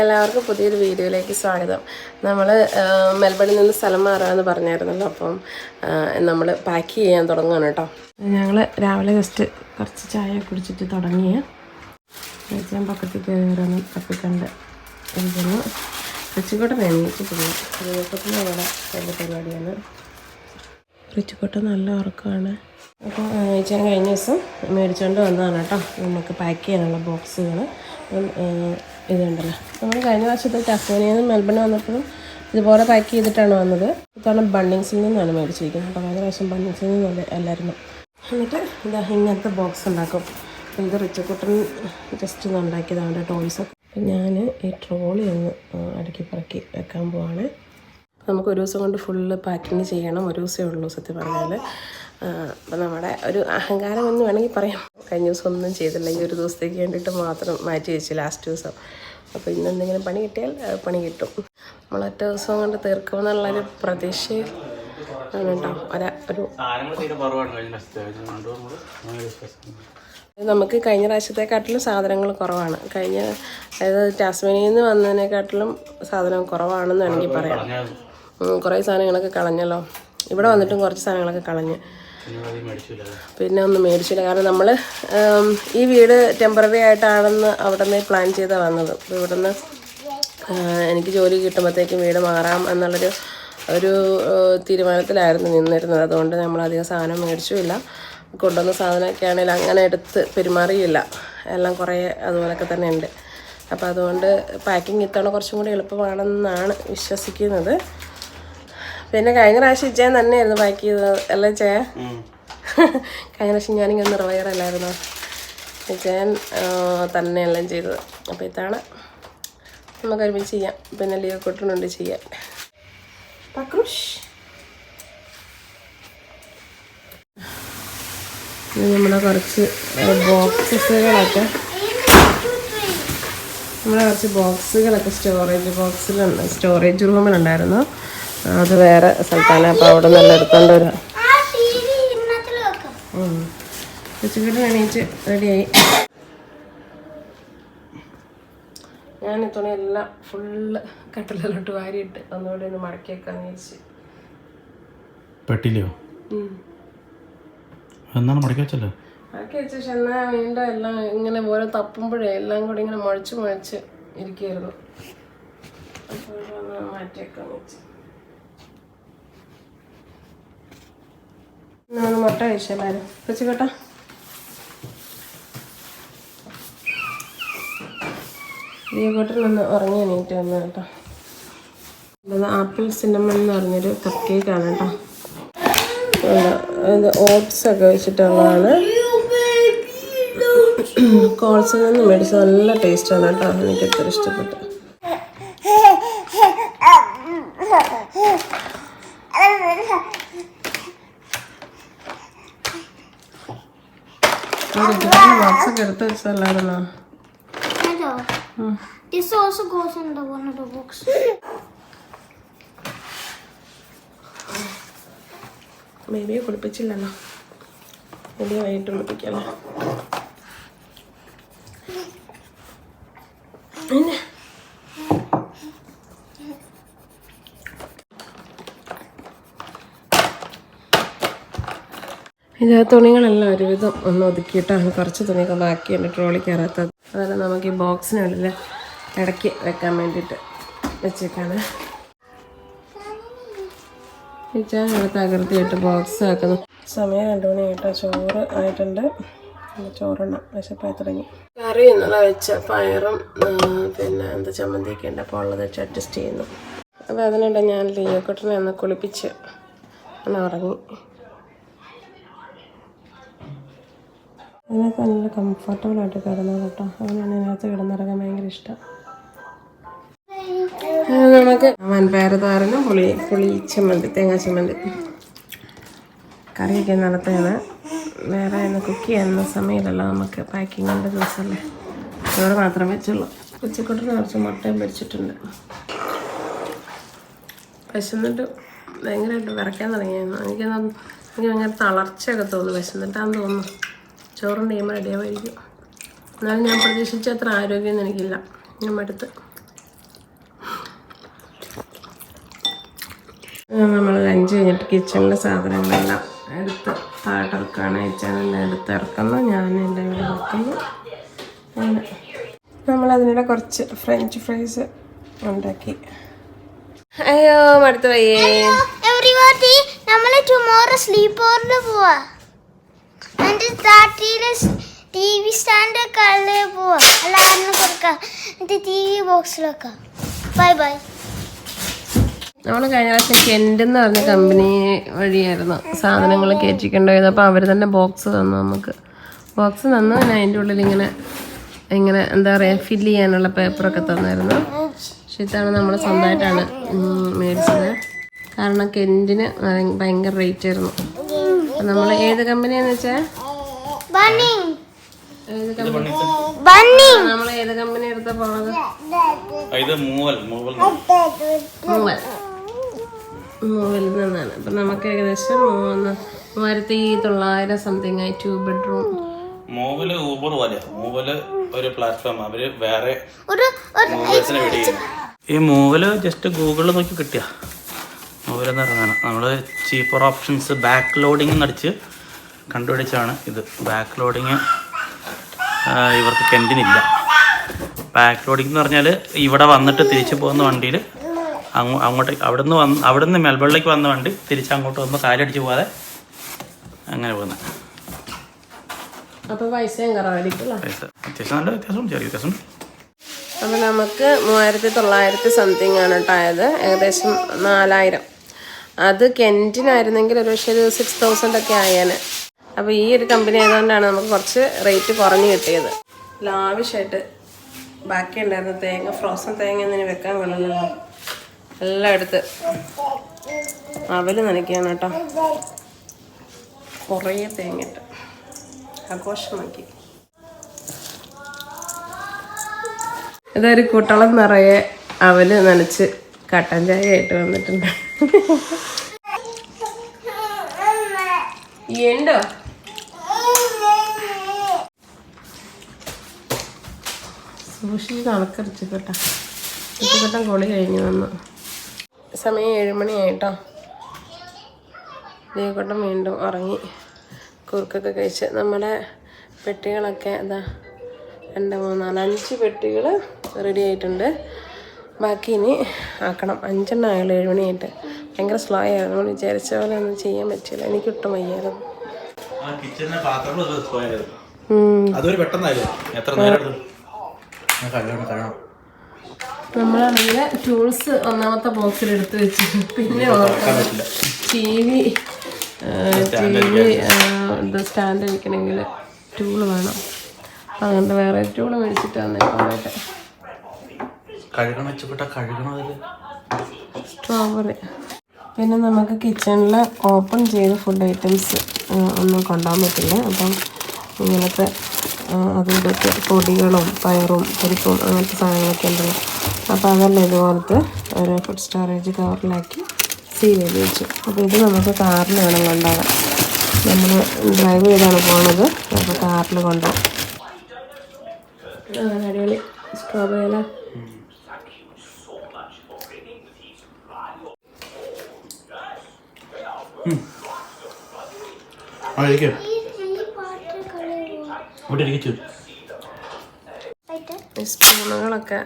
എല്ലാവർക്കും പുതിയൊരു വീഡിയോയിലേക്ക് സ്വാഗതം. നമ്മൾ മെൽബണിൽ നിന്ന് സ്ഥലം മാറാമെന്ന് പറഞ്ഞായിരുന്നല്ലോ അപ്പം നമ്മൾ പാക്ക് ചെയ്യാൻ തുടങ്ങുകയാണ് കേട്ടോ. ഞങ്ങൾ രാവിലെ ജസ്റ്റ് കുറച്ച് ചായ കുടിച്ചിട്ട് തുടങ്ങിയ. ഞാൻ പക്കത്തിൽ കയറി ഓരോന്ന് തപ്പിക്കണ്ട് ഇരിക്കുന്നു. റിച്ചിക്കോട്ടൻ പോകും റിച്ചിക്കോട്ടൻ അവിടെ പരിപാടിയാണ്. റിച്ചിക്കോട്ടൻ നല്ല ഉറക്കമാണ്. അപ്പോൾ ഞാൻ കഴിഞ്ഞ ദിവസം മേടിച്ചുകൊണ്ട് വന്നതാണ് കേട്ടോ. നമുക്ക് പാക്ക് ചെയ്യാനുള്ള ബോക്സുകൾ ഇതുണ്ടല്ലോ. നമ്മൾ കഴിഞ്ഞ പ്രാവശ്യത്തെ ടഫോനിയിൽ നിന്ന് മെൽബണിൽ വന്നപ്പോഴും ഇതുപോലെ പാക്ക് ചെയ്തിട്ടാണ് വന്നത്. ഇത്തവണ ബണ്ണിങ്സിൽ നിന്നാണ് മേടിച്ചിരിക്കുന്നത്. അപ്പോൾ കഴിഞ്ഞ പ്രാവശ്യം ബണ്ണിങ്സിൽ നിന്നല്ല അല്ലായിരുന്നു എന്നിട്ട് ഇതാ ഇങ്ങനത്തെ ബോക്സ് ഉണ്ടാക്കും. ഇത് റിച്ചക്കുട്ടൻ ജസ്റ്റ് ഒന്ന് ഉണ്ടാക്കിയതാണ് ടോയ്സൊക്കെ അപ്പം ഞാൻ ഈ ട്രോളി ഒന്ന് അടുക്കി പറക്കി വെക്കാൻ പോവാണ്. നമുക്ക് ഒരു ദിവസം കൊണ്ട് ഫുള്ള് പാക്കിങ് ചെയ്യണം. ഒരു ദിവസമേ ഉള്ളൂ സത്യം പറഞ്ഞാൽ അപ്പം നമ്മുടെ ഒരു അഹങ്കാരം എന്ന് വേണമെങ്കിൽ പറയാം. കഴിഞ്ഞ ദിവസം ഒന്നും ചെയ്തില്ല. ഈ ഒരു ദിവസത്തേക്ക് വേണ്ടിയിട്ട് മാത്രം മാറ്റി വെച്ചു ലാസ്റ്റ് ദിവസം. അപ്പോൾ ഇന്ന് എന്തെങ്കിലും പണി കിട്ടിയാൽ പണി കിട്ടും. നമ്മൾ ഒറ്റ ദിവസം കൊണ്ട് തീർക്കുമെന്നുള്ളൊരു പ്രതീക്ഷയിൽ ഒരാ നമുക്ക് കഴിഞ്ഞ പ്രാവശ്യത്തെക്കാട്ടിലും സാധനങ്ങൾ കുറവാണ്. കഴിഞ്ഞ അതായത് ടാസ്മേനിയിൽ നിന്ന് വന്നതിനെക്കാട്ടിലും സാധനം കുറവാണെന്ന് വേണമെങ്കിൽ പറയാം. കുറേ സാധനങ്ങളൊക്കെ കളഞ്ഞല്ലോ. ഇവിടെ വന്നിട്ടും കുറച്ച് സാധനങ്ങളൊക്കെ കളഞ്ഞ്. പിന്നെ ഒന്നും മേടിച്ചില്ല. കാരണം നമ്മൾ ഈ വീട് ടെമ്പററി ആയിട്ടാണെന്ന് അവിടെ നിന്ന് പ്ലാൻ ചെയ്താണ് വന്നത്. അപ്പോൾ ഇവിടെ നിന്ന് എനിക്ക് ജോലി കിട്ടുമ്പോഴത്തേക്കും വീട് മാറാം എന്നുള്ളൊരു ഒരു തീരുമാനത്തിലായിരുന്നു നിന്നിരുന്നത്. അതുകൊണ്ട് നമ്മൾ അധികം സാധനം മേടിച്ചുമില്ല. കൊണ്ടുവന്ന സാധനമൊക്കെ ആണെങ്കിൽ അങ്ങനെ എടുത്ത് പെരുമാറിയില്ല. എല്ലാം കുറേ അതുപോലൊക്കെ തന്നെ ഉണ്ട്. അപ്പോൾ അതുകൊണ്ട് പാക്കിംഗ് ഇത്തവണ കുറച്ചും കൂടി എളുപ്പമാണെന്നാണ് വിശ്വസിക്കുന്നത്. പിന്നെ കഴിഞ്ഞ പ്രാവശ്യം ഇച്ചേൻ തന്നെയായിരുന്നു പാക്ക് ചെയ്തത്. അല്ലേ ചേ കഴിഞ്ഞ പ്രാവശ്യം ഞാനിങ്ങനെ നിർവയറല്ലായിരുന്നോ തന്നെ തന്നെയെല്ലാം ചെയ്തത്. അപ്പോൾ ഇതാണ് നമുക്ക് ഒരുമിച്ച് ചെയ്യാം. പിന്നെ ലീവ് കൊട്ടുന്നുണ്ട് ചെയ്യാൻ. നമ്മളെ നമ്മുടെ കുറച്ച് ബോക്സുകളൊക്കെ നമ്മുടെ കുറച്ച് ബോക്സുകളൊക്കെ സ്റ്റോറേജ് ബോക്സിലുണ്ട് സ്റ്റോറേജ് റൂമിലുണ്ടായിരുന്നു അത് വേറെ സ്ഥലത്താണ്. അപ്പോൾ അവിടെ നല്ല എടുത്തോണ്ട് വരാം. ഉച്ചക്കിട്ട് എണീറ്റ് റെഡിയായി. ഞാൻ ഈ തുണിയെല്ലാം ഫുള്ള് കട്ടിലോട്ട് വാരിയിട്ട് ഒന്നുകൂടി ഒന്ന് മടക്കിയേക്കാന്ന് വെക്കാന്ന് വെച്ച് പെട്ടില്ലയോ എന്നാണ് മടക്കി വെച്ചല്ലോ മടക്കി വെച്ച പക്ഷെ എന്നാൽ വീണ്ടും എല്ലാം ഇങ്ങനെ ഓരോ തപ്പുമ്പോഴേ എല്ലാം കൂടി ഇങ്ങനെ മുഴച്ച് മുഴച്ച് ഇരിക്കുമായിരുന്നു അപ്പോൾ ഒന്ന് മാറ്റി വെക്കാന്ന് വെച്ച് എന്നാ ഒന്ന് മുട്ട കഴിച്ചെല്ലാവരും വെച്ചുകേട്ടാ ലീവോട്ടിൽ നിന്ന് ഉറങ്ങി എണീറ്റ് വന്നു കേട്ടോ ഇത് ആപ്പിൾ സിനിമ എന്ന് പറഞ്ഞൊരു കപ്പ് കേക്കാണ് കേട്ടോ ഇത് ഓട്സ് ഒക്കെ വെച്ചിട്ടുള്ളതാണ് കോൾസിൽ നിന്ന് മേടിച്ച നല്ല ടേസ്റ്റാണ് കേട്ടോ എനിക്ക് എത്ര ഇഷ്ടപ്പെട്ടു ബോക്സ് ഒക്കെ എടുത്ത് വെച്ചല്ലായിരുന്നോ Hello. This also goes in the one of the books. ബേബിയെ കുളിപ്പിച്ചില്ലല്ലോ ബേബിയെ വൈകിട്ട് കുളിപ്പിക്കല്ലോ? പിന്നെ? ഇത് തുണികളെല്ലാം ഒരുവിധം ഒന്ന് ഒതുക്കിയിട്ടാണ്. കുറച്ച് തുണിയൊക്കെ ബാക്കിയുണ്ട് ട്രോളി കയറാത്തത് അതെല്ലാം നമുക്ക് ഈ ബോക്സിനുള്ളിൽ ഇടയ്ക്ക് വെക്കാൻ വേണ്ടിയിട്ട് വെച്ചേക്കാണ്. ഇവിടെ തകർത്തിയിട്ട് ബോക്സ് ആക്കുന്നു. സമയം രണ്ട് മണി ചോറ് ആയിട്ടുണ്ട്. ചോറെണ്ണം വിശപ്പായി തുടങ്ങി. കറി ഇന്നലെ വെച്ച പയറും പിന്നെ എന്താ ചമ്മന്തിയൊക്കെ ഉണ്ട് അപ്പോൾ ഉള്ളത് വെച്ച് അഡ്ജസ്റ്റ് ചെയ്യുന്നു. അപ്പോൾ അതിനിടെ ഞാൻ ലിയോക്കുട്ടനെ ഒന്ന് കുളിപ്പിച്ച് ഒന്ന് ഉറങ്ങി. അതിനകത്ത് നല്ല കംഫർട്ടബിളായിട്ട് കിടന്നു കേട്ടോ. അതിനാണ് ഇതിനകത്ത് കിടന്നിറങ്ങാൻ ഭയങ്കര ഇഷ്ടം. നമുക്ക് വൻപയർ തോരനും പുളി പുളി ചമ്മന്തി തേങ്ങാ ചമ്മന്തി. കറിയൊക്കെ നടത്തുകയാണ്. വേറെ ഒന്ന് കുക്ക് ചെയ്യുന്ന സമയമില്ലല്ലോ. നമുക്ക് പാക്കിങ്ങിന്റെ ദിവസമല്ലേ. ചോറ് മാത്രം വെച്ചുള്ളൂ ഉച്ചക്കൂട്ടിന് കുറച്ച് മുട്ടയും പൊരിച്ചിട്ടുണ്ട്. വിശന്നിട്ട് ഭയങ്കരമായിട്ട് വിറയ്ക്കാൻ തുടങ്ങിയായിരുന്നു. എനിക്ക് എനിക്ക് ഭയങ്കര തളർച്ചയൊക്കെ തോന്നുന്നു. വിശന്നിട്ടാന്ന് തോന്നുന്നു. ചോറും ടീം റെഡിയാവായിരിക്കും എന്നാലും ഞാൻ പ്രതീക്ഷിച്ച അത്ര ആരോഗ്യമൊന്നും എനിക്കില്ല. ഞാൻ മടുത്ത്. നമ്മൾ ലഞ്ച് കഴിഞ്ഞിട്ട് കിച്ചണിലെ സാധനങ്ങളെല്ലാം എടുത്ത് താഴെക്കിറക്കാണ് കിച്ചണെല്ലാം എടുത്ത് ഇറക്കുന്നു. ഞാൻ എന്റെ ഇവിടെ വെക്കുന്നു അങ്ങനെ. നമ്മളതിനിടെ കുറച്ച് ഫ്രഞ്ച് ഫ്രൈസ് ഉണ്ടാക്കി. അയ്യോ മടുത്തു നമ്മൾ ടുമോറോ പോവാ. പോവാ. ബോക്സിലൊക്കെ ബൈ ബൈ നമ്മൾ കഴിഞ്ഞ പ്രാവശ്യം കെൻഡ് എന്ന് പറഞ്ഞ കമ്പനി വഴിയായിരുന്നു സാധനങ്ങൾ കയറ്റിക്കൊണ്ട് പോയത് അപ്പോൾ അവർ തന്നെ ബോക്സ് തന്നു നമുക്ക്. ബോക്സ് തന്നു പിന്നെ അതിന്റെ ഉള്ളിൽ ഇങ്ങനെ ഇങ്ങനെ എന്താ പറയുക ഫില്ല് ചെയ്യാനുള്ള പേപ്പറൊക്കെ തന്നായിരുന്നു. പക്ഷെ ഇതാണ് നമ്മൾ സ്വന്തമായിട്ടാണ് മേടിച്ചത്. കാരണം കെന്റിന് ഭയ- ഭയങ്കര റേറ്റ് ആയിരുന്നു. നമ്മൾ ഏത് കമ്പനിയാന്ന് വെച്ചാൽ നമ്മൾ ഏത് കമ്പനി എടുത്താ പോണത്? മൂവൽ മൂവൽ. മൂവൽ. നിന്നാണ് അപ്പം നമുക്ക് ഏകദേശം മൂന്ന് മൂവായിരത്തി തൊള്ളായിരം സംതിങ് ആയി ടു ബെഡ്റൂം മൂവൽ ഊബർ പോലെ മൂവൽ ഒരു പ്ലാറ്റ്ഫോം അവർ വേറെ ഈ മൂവൽ ജസ്റ്റ് ഗൂഗിളിൽ നോക്കി കിട്ടിയ. മൂവലെന്ന് പറയുന്നതാണ് നമ്മൾ ചീപ്പർ ഓപ്ഷൻസ് ബാക്ക് ലോഡിങ് അടിച്ച് കണ്ടുപിടിച്ചാണ് ഇത്. ബാക്ക് ലോഡിങ് ഇവർക്ക് കെന്റിനില്ല ബാക്ക് ലോഡിങ് എന്ന് പറഞ്ഞാൽ ഇവിടെ വന്നിട്ട് തിരിച്ചു പോകുന്ന വണ്ടിയിൽ അങ്ങോ അങ്ങോട്ട് അവിടുന്ന് വന്ന് അവിടുന്ന് മെൽബണിലേക്ക് വന്ന വണ്ടി തിരിച്ച് അങ്ങോട്ട് വന്ന് കാലടിച്ച് പോകാതെ അങ്ങനെ പോകുന്നത് അപ്പോൾ പൈസ അത്യാവശ്യം നല്ല വ്യത്യാസം ചെറിയ വ്യത്യാസം അപ്പൊ നമുക്ക് മൂവായിരത്തി തൊള്ളായിരത്തി സംതിങ് ആണ് കേട്ടോ ആയത്. ഏകദേശം നാലായിരം. അത് കെന്റിനായിരുന്നെങ്കിൽ ഒരു പക്ഷേ ഒരു സിക്സ് തൗസൻഡ് ഒക്കെ ആയേനെ. അപ്പോൾ ഈ ഒരു കമ്പനി ആയതുകൊണ്ടാണ് നമുക്ക് കുറച്ച് റേറ്റ് കുറഞ്ഞു കിട്ടിയത്. ലാവിഷായിട്ട് ബാക്കി ഉണ്ടായിരുന്ന തേങ്ങ ഫ്രോസൺ തേങ്ങ ഒന്നിന് വെക്കാൻ കൊള്ളില്ലല്ലോ എല്ലാം എടുത്ത് അവൽ നനയ്ക്കുകയാണ് കേട്ടോ. കുറേ തേങ്ങട്ട് ആഘോഷമാക്കി. ഇതൊരു കുട്ടളം നിറയെ അവൽ നനച്ച് കട്ടൻ ചായ ആയിട്ട് വന്നിട്ടുണ്ട്. ഉണ്ടോ സൂക്ഷിച്ച് കണക്കറിച്ച് കേട്ടോ. ഉച്ചക്കട്ടം കൊളി കഴിഞ്ഞു വന്നു. സമയം ഏഴുമണിയായിട്ടോ. ദേവക്കോട്ടം വീണ്ടും ഉറങ്ങി. കുറുക്കൊക്കെ കഴിച്ച് നമ്മുടെ പെട്ടികളൊക്കെ എന്താ രണ്ട് മൂന്ന് നാല് അഞ്ച് പെട്ടികൾ റെഡി ആയിട്ടുണ്ട്. ബാക്കി ഇനി ആക്കണം. അഞ്ചെണ്ണം ആയുള്ളൂ ഏഴ് മണിയായിട്ട് ഭയങ്കര സ്ലോ ആയിരുന്നു. നമ്മൾ വിചാരിച്ച പോലെ ഒന്നും ചെയ്യാൻ പറ്റില്ല എനിക്ക് ഒട്ടും വയ്യായിരുന്നു. അതൊരു പെട്ടെന്നായിരുന്നു. എത്ര നേരം കഴിയണം നമ്മളാണെങ്കിൽ ടൂൾസ് ഒന്നാമത്തെ ബോക്സിൽ എടുത്ത് വെച്ചു പിന്നെ ടി വി ടി വി ഇത് സ്റ്റാൻഡ് അടിക്കണമെങ്കിൽ ടൂൾ വേണം. അതുകൊണ്ട് വേറെ ടൂൾ മേടിച്ചിട്ട് അതിൽ സ്ട്രോബെറി പിന്നെ നമുക്ക് കിച്ചണിൽ ഓപ്പൺ ചെയ്ത ഫുഡ് ഐറ്റംസ് ഒന്നും കൊണ്ടുപോകാൻ പറ്റില്ല. അപ്പം ഇങ്ങനത്തെ അതും ഇതൊക്കെ പൊടികളും പയറും പരിപ്പും അങ്ങനത്തെ സാധനങ്ങളൊക്കെ ഉണ്ടല്ലോ. അപ്പോൾ അതെല്ലാം ഇതുപോലത്തെ ഒരു ഫുഡ് സ്റ്റോറേജ് കവറിലാക്കി സീൽ ചെയ്ത് വെച്ചു. അപ്പോൾ ഇത് നമുക്ക് കാറിൽ വേണം കൊണ്ടുപോകാം നമ്മൾ ഡ്രൈവ് ചെയ്താണ് പോകുന്നത് അപ്പോൾ കാറിൽ കൊണ്ടുപോകും. അടിപൊളി. സ്ട്രോബെറി അല്ലേ? ആ ഇരിക്കും. ഈ ഈ പാട്ട് കളി പോവാ ഇവിടെ ഇരിക്കച്ചു സ്പൂണുകളൊക്കെ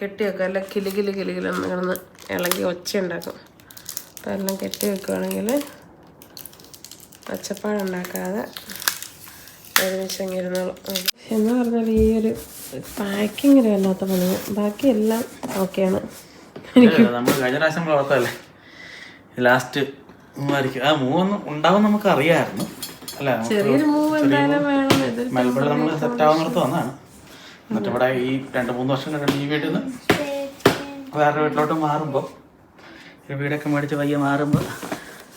കെട്ടി വെക്കുക അല്ല കിലി കിലി കിലി കിലി കിടന്ന് ഇളകി ഒച്ച ഉണ്ടാക്കും അപ്പം എല്ലാം കെട്ടി വെക്കുകയാണെങ്കിൽ ഒച്ചപ്പാടുണ്ടാക്കാതെ ഒരുമിച്ച് അങ്ങ് ഇരുന്നോളും. എന്ന് പറഞ്ഞാൽ ഈ ഒരു പാക്കിങ്ങിന് വല്ലാത്ത പണി ബാക്കി എല്ലാം ഓക്കെയാണ് നമ്മൾ കഴിഞ്ഞ പ്രാവശ്യം വളർത്തല്ലേ ലാസ്റ്റ് മൂവായിരിക്കും. ആ മൂവൊന്നും ഉണ്ടാവും നമുക്ക് അറിയാമായിരുന്നു. അല്ല ചെറിയൊരു മൂവ് എന്തായാലും വേണം. മെൽബണിൽ നമ്മൾ സെറ്റ് ആവുന്നിടത്ത് വന്നതാണ്. എന്നിട്ട് ഇവിടെ ഈ രണ്ട് മൂന്ന് വർഷം കഴിഞ്ഞ ഈ വീട്ടിൽ നിന്ന് വേറെ വീട്ടിലോട്ട് മാറുമ്പോൾ ഒരു വീടൊക്കെ മേടിച്ച് പയ്യെ മാറുമ്പോൾ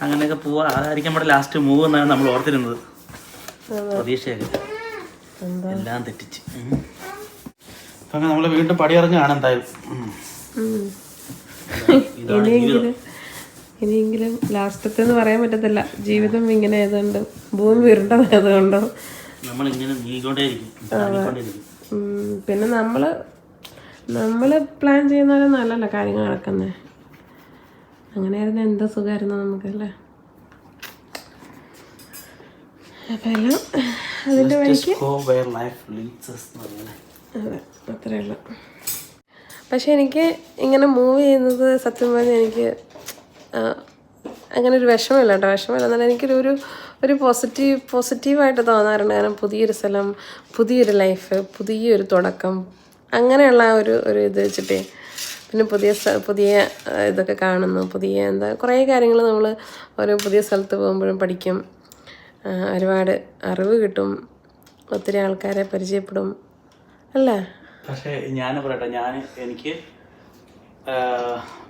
അങ്ങനെയൊക്കെ പോവാ. അതായിരിക്കും നമ്മുടെ ലാസ്റ്റ് മൂവ് എന്നാണ് നമ്മൾ ഓർത്തിരുന്നത്. പ്രതീക്ഷയൊക്കെ. എല്ലാം തെറ്റിച്ച്. അപ്പൊ അങ്ങനെ നമ്മൾ വീണ്ടും പടിയിറങ്ങുകയാണ് എന്തായാലും. ഇനിയെങ്കിലും ലാസ്റ്റത്തെ എന്ന് പറയാൻ പറ്റത്തില്ല. ജീവിതം ഇങ്ങനെ ആയതുകൊണ്ട് ഭൂമി ഉരുണ്ടതായതുകൊണ്ടോ. നമ്മളിങ്ങനെ നീങ്ങിക്കൊണ്ടേയിരിക്കും. പിന്നെ നമ്മൾ നമ്മൾ പ്ലാൻ ചെയ്യുന്ന പോലെ നല്ലല്ല കാര്യങ്ങൾ നടക്കുന്നത് അങ്ങനെയായിരുന്നു എന്താ സുഖമായിരുന്നു നമുക്കല്ലേ? അപ്പം എല്ലാം അതിന്റെ വഴിക്ക് അതെ അത്രേ ഉള്ളൂ. പക്ഷെ എനിക്ക് ഇങ്ങനെ മൂവ് ചെയ്യുന്നത് സത്യം പറഞ്ഞാൽ എനിക്ക് അങ്ങനെ ഒരു വിഷമമില്ല കേട്ടോ. വിഷമമില്ല എന്നാൽ എനിക്കൊരു ഒരു ഒരു പോസിറ്റീവ് പോസിറ്റീവായിട്ട് തോന്നാറുണ്ട്. കാരണം പുതിയൊരു സ്ഥലം പുതിയൊരു ലൈഫ് പുതിയൊരു തുടക്കം. അങ്ങനെയുള്ള ഒരു ഒരു ഇത് വെച്ചിട്ടേ പിന്നെ പുതിയ പുതിയ ഇതൊക്കെ കാണുന്നു. പുതിയ എന്താ കുറേ കാര്യങ്ങൾ നമ്മൾ ഓരോ പുതിയ സ്ഥലത്ത് പോകുമ്പോഴും പഠിക്കും. ഒരുപാട് അറിവ് കിട്ടും. ഒത്തിരി ആൾക്കാരെ പരിചയപ്പെടും. അല്ലേ? പക്ഷേ ഞാൻ പറയട്ടെ ഞാൻ എനിക്ക്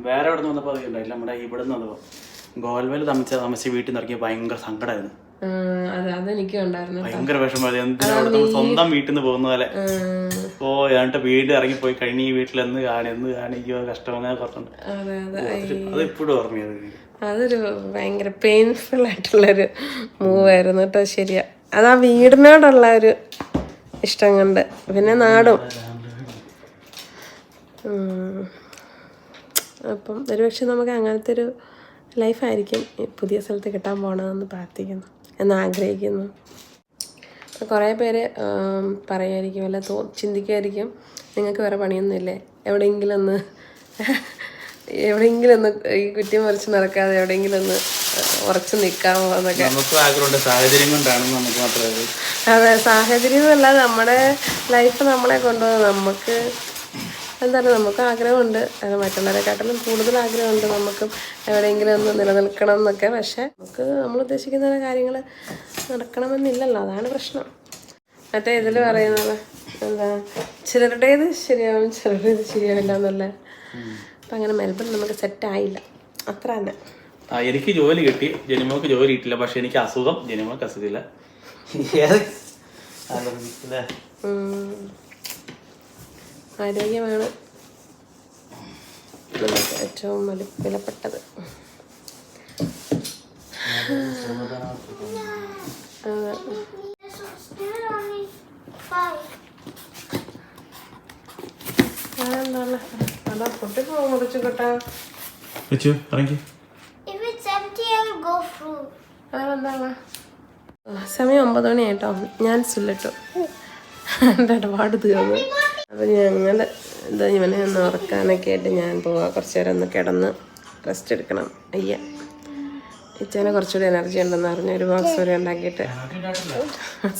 വേറെ എവിടെ നിന്ന് വന്നപ്പോൾ ഉണ്ടായില്ല നമ്മുടെ ഇവിടെ നിന്ന് വന്നപ്പോൾ ഗോൽവേൽ തമിച്ച താമസിച്ച് വീട്ടിൽ നിന്ന് ഇറങ്ങിയ ഭയങ്കര സങ്കടമായിരുന്നു. അത് അതെനിക്കും ഉണ്ടായിരുന്നു ഭയങ്കര നമ്മൾ സ്വന്തം വീട്ടിൽ നിന്ന് പോകുന്ന പോലെ. ഓ എന്നിട്ട് വീട് ഇറങ്ങിപ്പോയി. പോയി ഈ വീട്ടിൽ എന്ന് കാണി എന്ന് കാണിക്കോ കഷ്ടം അങ്ങനെ കുറച്ചുണ്ട്. അതെ ഇപ്പോഴും ഓർമ്മയത് അതൊരു ഭയങ്കര പെയിൻഫുൾ ആയിട്ടുള്ളൊരു മൂവായിരുന്നു കേട്ടോ ശരിയാ. അത് ആ വീടിനോടുള്ള ഒരു ഇഷ്ടം കൊണ്ട്. പിന്നെ നാടും. അപ്പം ഒരുപക്ഷെ നമുക്ക് അങ്ങനത്തെ ഒരു ലൈഫായിരിക്കും പുതിയ സ്ഥലത്ത് കിട്ടാൻ പോകണമെന്ന് പ്രാർത്ഥിക്കുന്നു. എന്ന് ആഗ്രഹിക്കുന്നു ഇപ്പം കുറേ പേര് പറയുമായിരിക്കും അല്ല തോ ചിന്തിക്കുമായിരിക്കും നിങ്ങൾക്ക് വേറെ പണിയൊന്നുമില്ലേ? എവിടെയെങ്കിലും ഒന്ന് എവിടെയെങ്കിലും ഒന്ന് ഈ കുറ്റം മറിച്ച് നടക്കാതെ എവിടെയെങ്കിലും ഒന്ന് ഉറച്ച് നിൽക്കാമോ? എന്നൊക്കെ. സാഹചര്യം കൊണ്ടാണ് നമുക്ക് മാത്രമേ അതെ സാഹചര്യമല്ല നമ്മുടെ ലൈഫ് നമ്മളെ കൊണ്ടുപോകുന്നത് നമുക്ക് എന്താണ് നമുക്ക് ആഗ്രഹമുണ്ട്. അത് മറ്റുള്ളവരെക്കാട്ടിലും കൂടുതൽ ആഗ്രഹമുണ്ട് നമുക്ക് എവിടെയെങ്കിലും ഒന്ന് നിലനിൽക്കണം എന്നൊക്കെ. പക്ഷേ നമുക്ക് നമ്മൾ ഉദ്ദേശിക്കുന്ന കാര്യങ്ങൾ നടക്കണമെന്നില്ലല്ലോ. അതാണ് പ്രശ്നം. മറ്റേ ഇതിൽ പറയുന്നത് എന്താ ചിലരുടേത് ശരിയാവും ചിലരുടേത് ശരിയാവില്ല എന്നുള്ള അപ്പം അങ്ങനെ മെൽബൺ നമുക്ക് സെറ്റ് ആയില്ല. അത്ര തന്നെ. ആ എനിക്ക് ജോലി കിട്ടി. ജനിമോക്ക് ജോലി കിട്ടില്ല പക്ഷെ എനിക്ക് അസുഖം ജനിമോക്ക് അസുഖമില്ല. ആരോഗ്യമാണ്. നമുക്ക് ഏറ്റവും വലി വിലപ്പെട്ടത്. അതെ. പൊട്ടി പോകും മുറിച്ചു കേട്ടാ. ഇറങ്ങി. സമയം ഒമ്പത് മണിയായിട്ടോ. ഞാൻ സുല്ലിട്ടു. എന്റെ ഇടപാട് തീർന്നു. അപ്പം ഞങ്ങൾ എന്താ ഇവനെ ഒന്ന് ഉറക്കാനൊക്കെ ആയിട്ട് ഞാൻ പോവാം. കുറച്ച് നേരം ഒന്ന് കിടന്ന് റെസ്റ്റ് എടുക്കണം. അയ്യ. ഇച്ചേനെ കുറച്ചുകൂടി എനർജി ഉണ്ടെന്ന് അറിഞ്ഞ ഒരു ബോക്സ് വരെ ഉണ്ടാക്കിയിട്ട്.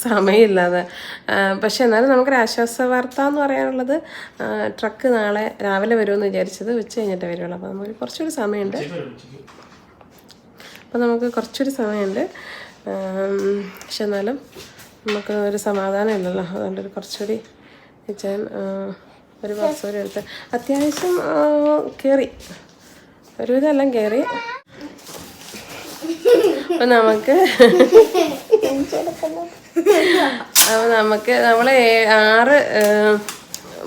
സമയമില്ലാതെ. പക്ഷെ എന്നാലും നമുക്കൊരു ആശ്വാസ വാർത്ത എന്ന് പറയാനുള്ളത് ട്രക്ക് നാളെ രാവിലെ വരുമെന്ന് വിചാരിച്ചത് ഉച്ച കഴിഞ്ഞിട്ട് വരുള്ളൂ അപ്പോൾ നമുക്ക് കുറച്ചുകൂടി സമയമുണ്ട്. അപ്പോൾ നമുക്ക് കുറച്ചൊരു സമയമുണ്ട്. പക്ഷെ എന്നാലും നമുക്ക് ഒരു സമാധാനം ഇല്ലല്ലോ അതുകൊണ്ട് കുറച്ചുകൂടി വെച്ചാൽ ഒരു ഒരു എടുത്ത് അത്യാവശ്യം കയറി ഒരുവിധമെല്ലാം കയറി അപ്പം നമുക്ക് അപ്പോൾ നമുക്ക് നമ്മൾ ആറ്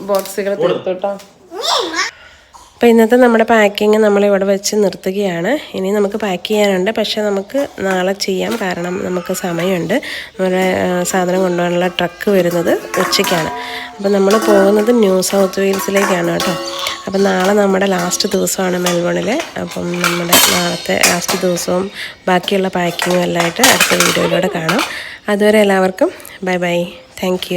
ബോക്സുകൾ കൊടുത്തു. കേട്ടോ അപ്പോൾ ഇന്നത്തെ നമ്മുടെ പാക്കിങ് നമ്മളിവിടെ വെച്ച് നിർത്തുകയാണ്. ഇനി നമുക്ക് പാക്ക് ചെയ്യാനുണ്ട്. പക്ഷേ നമുക്ക് നാളെ ചെയ്യാം. കാരണം നമുക്ക് സമയമുണ്ട്. നമ്മുടെ സാധനം കൊണ്ടുപോകാനുള്ള ട്രക്ക് വരുന്നത് ഉച്ചയ്ക്കാണ്. അപ്പോൾ നമ്മൾ പോകുന്നത് ന്യൂ സൗത്ത് വെയിൽസിലേക്കാണ് കേട്ടോ. അപ്പം നാളെ നമ്മുടെ ലാസ്റ്റ് ദിവസമാണ് മെൽബണിൽ അപ്പം നമ്മുടെ നാളത്തെ ലാസ്റ്റ് ദിവസവും ബാക്കിയുള്ള പാക്കിങ്ങും എല്ലാം ആയിട്ട് അടുത്ത വീഡിയോയിലൂടെ കാണാം. അതുവരെ എല്ലാവർക്കും ബൈ ബൈ താങ്ക്